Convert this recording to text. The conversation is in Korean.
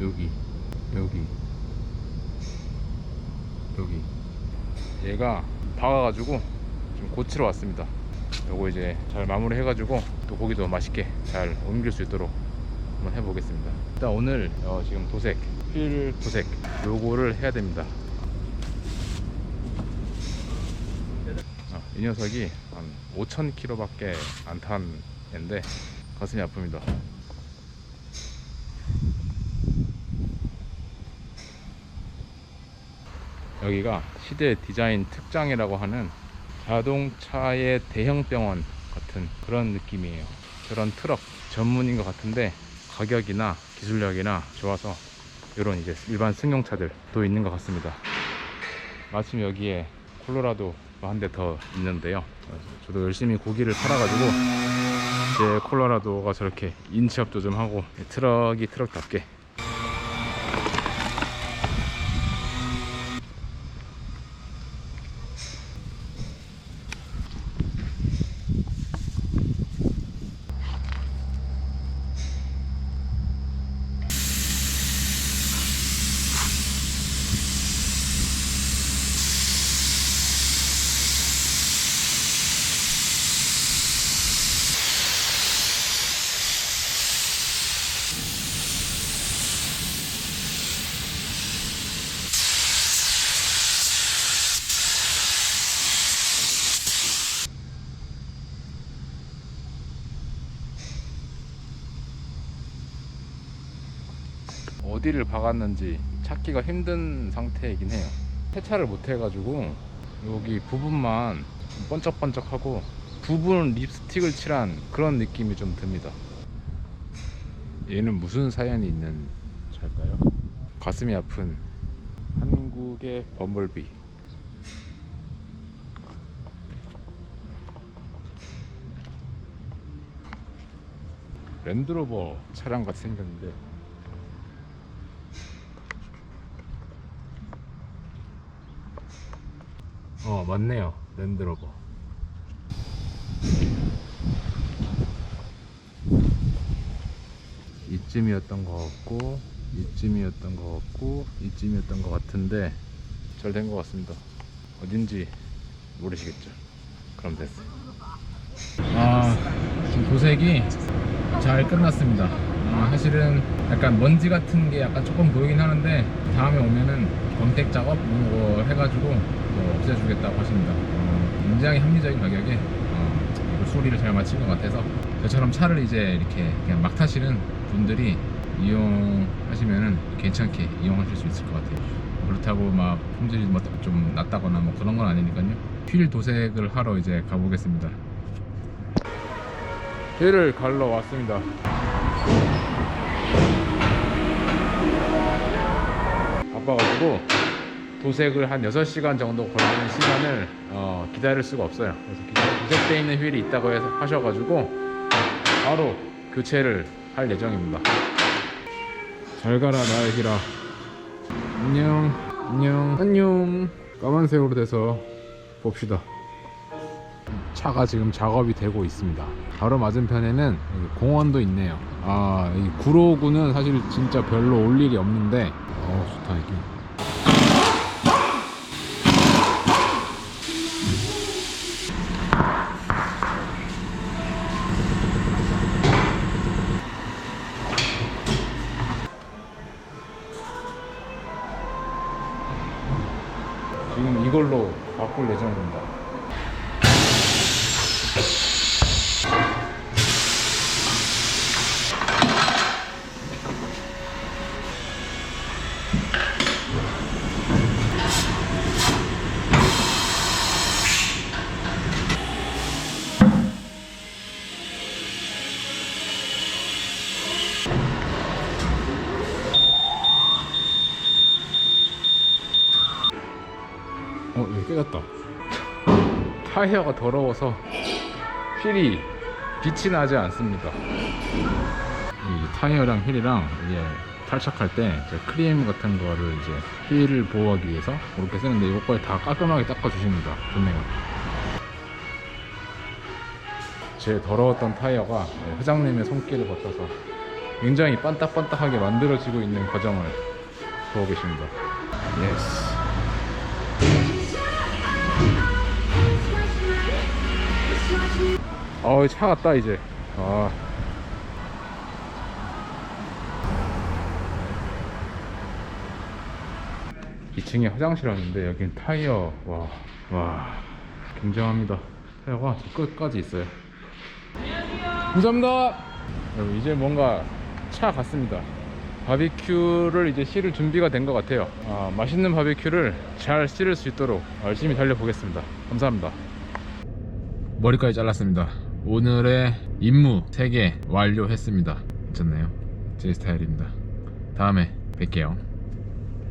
여기 여기 여기. 얘가 박아가지고 좀 고치러 왔습니다. 요거 이제 잘 마무리 해가지고 또 고기도 맛있게 잘 옮길 수 있도록 한번 해보겠습니다. 일단 오늘 어, 지금 도색 휠 도색 요거를 해야 됩니다. 아, 이 녀석이 한 5,000km밖에 안 탄 애인데 가슴이 아픕니다. 여기가 시대 디자인 특장이라고 하는 자동차의 대형 병원 같은 그런 느낌이에요. 그런 트럭 전문인 것 같은데 가격이나 기술력이나 좋아서 이런 이제 일반 승용차들도 있는 것 같습니다. 마침 여기에 콜로라도 한 대 더 있는데요. 저도 열심히 고기를 팔아가지고 제 콜로라도가 저렇게 인치업도 좀 하고 트럭이 트럭답게 어디를 박았는지 찾기가 힘든 상태이긴 해요. 세차를 못 해가지고 여기 부분만 좀 번쩍번쩍하고 부분 립스틱을 칠한 그런 느낌이 좀 듭니다. 얘는 무슨 사연이 있는 차일까요? 가슴이 아픈 한국의 범블비. 랜드로버 차량 같이 생겼는데 어 맞네요. 랜드로버. 이쯤이었던 것 같고 이쯤이었던 것 같고 이쯤이었던 것 같은데 잘 된 것 같습니다. 어딘지 모르시겠죠? 그럼 됐어요. 아 지금 도색이 잘 끝났습니다 아, 사실은 약간 먼지 같은 게 약간 조금 보이긴 하는데 다음에 오면은 검색 작업 거 해가지고 뭐 없애주겠다고 하십니다. 어, 굉장히 합리적인 가격에 어, 수리를 잘 마친 것 같아서 저처럼 차를 이제 이렇게 그냥 막 타시는 분들이 이용하시면은 괜찮게 이용하실 수 있을 것 같아요. 그렇다고 막 품질이 뭐좀 낮다거나 뭐 그런 건 아니니까요. 휠 도색을 하러 이제 가보겠습니다. 휠을 갈러 왔습니다. 바빠가지고 도색을 한 6시간 정도 걸리는 시간을 어, 기다릴 수가 없어요. 그래서 도색되어 있는 휠이 있다고 해서 하셔가지고 바로 교체를 할 예정입니다. 잘 가라 나의 길아. 안녕 안녕 안녕 까만색으로 돼서 봅시다. 차가 지금 작업이 되고 있습니다. 바로 맞은편에는 공원도 있네요. 아, 이 구로구는 사실 진짜 별로 올 일이 없는데, 어, 좋다, 이게. 지금 이걸로 바꿀 예정입니다. 어, 여기 깨졌다. 타이어가 더러워서 휠이 빛이 나지 않습니다. 이 타이어랑 휠이랑 이제 탈착할 때 크림 같은 거를 이제 휠을 보호하기 위해서 그렇게 쓰는데 이것까지 다 깔끔하게 닦아주십니다. 좋네요. 제 더러웠던 타이어가 회장님의 손길을 거쳐서 굉장히 반딱반딱하게 만들어지고 있는 과정을 보고 계십니다. 예스. 어차 갔다 이제. 아. 이층에 화장실 왔는데 여긴 타이어 와, 와 굉장합니다. 타이어가 저 끝까지 있어요. 감사합니다. 여러분 이제 뭔가 차 같습니다. 바비큐를 이제 실을 준비가 된 것 같아요. 아, 맛있는 바비큐를 잘 실을 수 있도록 열심히 달려보겠습니다. 감사합니다. 머리까지 잘랐습니다. 오늘의 임무 3개 완료했습니다. 괜찮나요? 제 스타일입니다. 다음에 뵐게요.